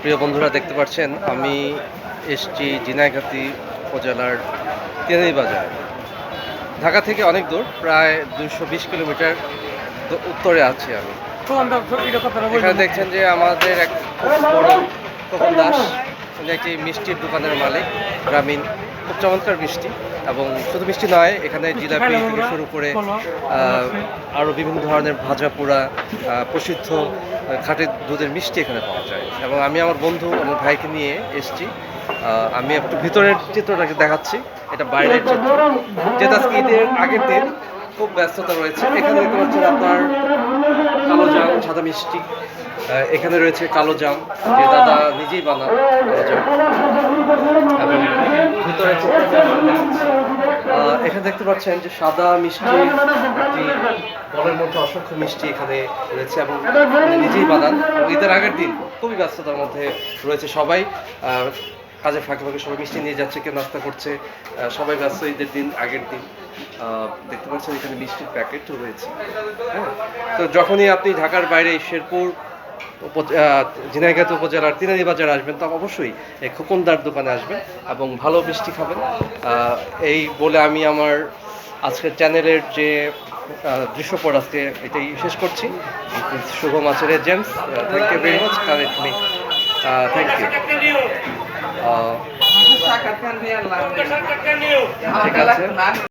প্রিয় বন্ধুরা, দেখতে পাচ্ছেন, আমি এসছি জিনাইগাতি উপজেলার তেনাই বাজার। ঢাকা থেকে অনেক দূর, প্রায় দুশো বিশ কিলোমিটার উত্তরে আছি আমি। এখানে দেখছেন যে আমাদের এক বড় খোকন দাস একটি মিষ্টির দোকানের মালিক, গ্রামীণ খুব চমৎকার মিষ্টি এবং শুধু মিষ্টি নয় এখানে জিলাপি থেকে শুরু করে আরও বিভিন্ন ধরনের ভাজা পোড়া প্রসিদ্ধ আহ, খাঁটি দুধের মিষ্টি এখানে পাওয়া যায়। এবং আমি আমার বন্ধু আমার ভাইকে নিয়ে এসেছি। আমি একটু ভিতরের চিত্রটাকে দেখাচ্ছি। এটা বাইরের চিত্র। যেটা ঈদের আগের দিন খুব ব্যস্ততা রয়েছে। এখানে দেখতে পাচ্ছেন আপনার কালো জাম সাদা মিষ্টি। এখানে রয়েছে কালো জাম যে দাদা নিজেই বানান কালো জাম। এখানে দেখতে পাচ্ছেন যে সাদা মিষ্টি বলের মধ্যে অসংখ্য মিষ্টি এখানে রয়েছে এবং নিজেই বানান ঈদের আগের দিন খুবই ব্যস্ততার মধ্যে রয়েছে সবাই আহ, কাজের ফাঁকে ফাঁকে সবাই মিষ্টি নিয়ে যাচ্ছে কেউ নাস্তা করছে সবাই ব্যস্ত ঈদের দিন আগের দিন আহ, দেখতে পাচ্ছেন এখানে মিষ্টির প্যাকেটও রয়েছে হ্যাঁ তো যখনই আপনি ঢাকার বাইরে শেরপুর ঝিনাইগাতি উপজেলার তিনানি বাজার আসবেন তো অবশ্যই এই খোকনদার দোকানে আসবেন এবং ভালো মিষ্টি খাবেন। এই বলে আমি আমার আজকের চ্যানেলের যে দৃশ্যপট আজকে এটাই শেষ করছি। Shubham Acharya James thank you very much connect me. Thank you ঠিক আছে।